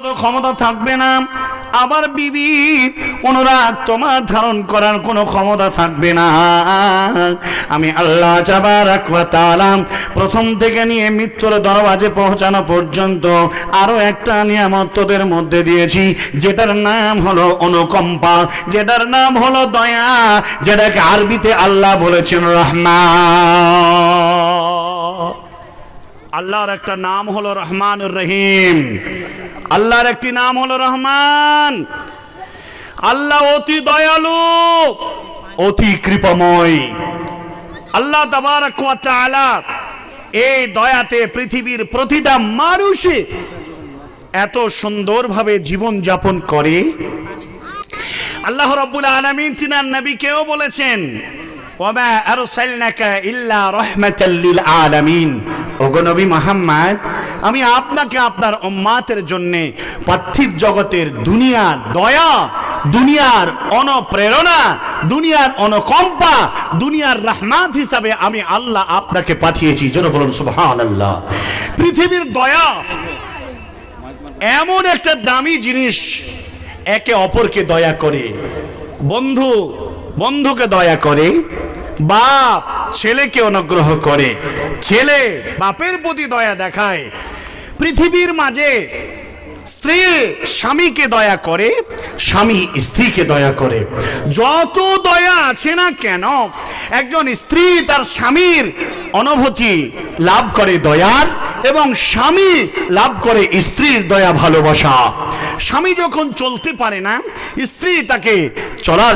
ক্ষমতা থাকবে না। আবার বিবি অনুরাগ তোমার ধারণ করার কোনো ক্ষমতা থাকবে না। আমি আল্লাহ ওয়া তাআলা প্রথম থেকে নিয়ে মৃত্যুর দরওয়াজে পৌঁছানো পর্যন্ত আরও একটা নিয়ামত তোদের মধ্যে দিয়েছি, যেটার নাম হলো অনুকম্পা, যেটার নাম হলো দয়া, যেটাকে আরবিতে আল্লাহ বলেছেন রহমান। আল্লাহর একটা নাম হলো রহমান রহিম। আল্লাহর একটি নাম হলো রহমান। আল্লাহ অতি দয়ালু, অতি কৃপাময়। আল্লাহ তাআলা এই দয়াতে পৃথিবীর প্রতিটা মানুষে এত সুন্দরভাবে জীবন যাপন করে। আল্লাহ রাব্বুল আলামিন তিনার নবীকেও বলেছেন ওয়ামা আরসালনাকা ইল্লা রাহমাতাল লিল আলামিন। ওগো নবী মুহাম্মদ আমি আপনাকে আপনার উম্মাতের জন্য পার্থিব জগতের দুনিয়ার দয়া, দুনিয়ার অনপ্রেরণা, দুনিয়ার অনকম্পা, দুনিয়ার রহমাত হিসাবে আমি আল্লাহ আপনাকে পাঠিয়েছি। যেন বলুন, সুবহানাল্লাহ। পৃথিবীর দয়া এমন একটা দামি জিনিস একে অপরকে দয়া করে। বন্ধু, বন্ধুকে দয়া করে। বাপ ছেলেকে অনুগ্রহ করে। ছেলে বাপের প্রতি দয়া দেখায়। পৃথিবীর মাঝে স্ত্রী স্বামীকে দয়া করে, স্বামী স্ত্রীকে দয়া করে। যত দয়া আছে না কেন, একজন স্ত্রী তার স্বামীর অনুভূতি লাভ করে দয়ার এবং স্বামী লাভ করে স্ত্রীর দয়া ভালোবাসা। স্বামী যখন চলতে পারে না, স্ত্রী তাকে চলার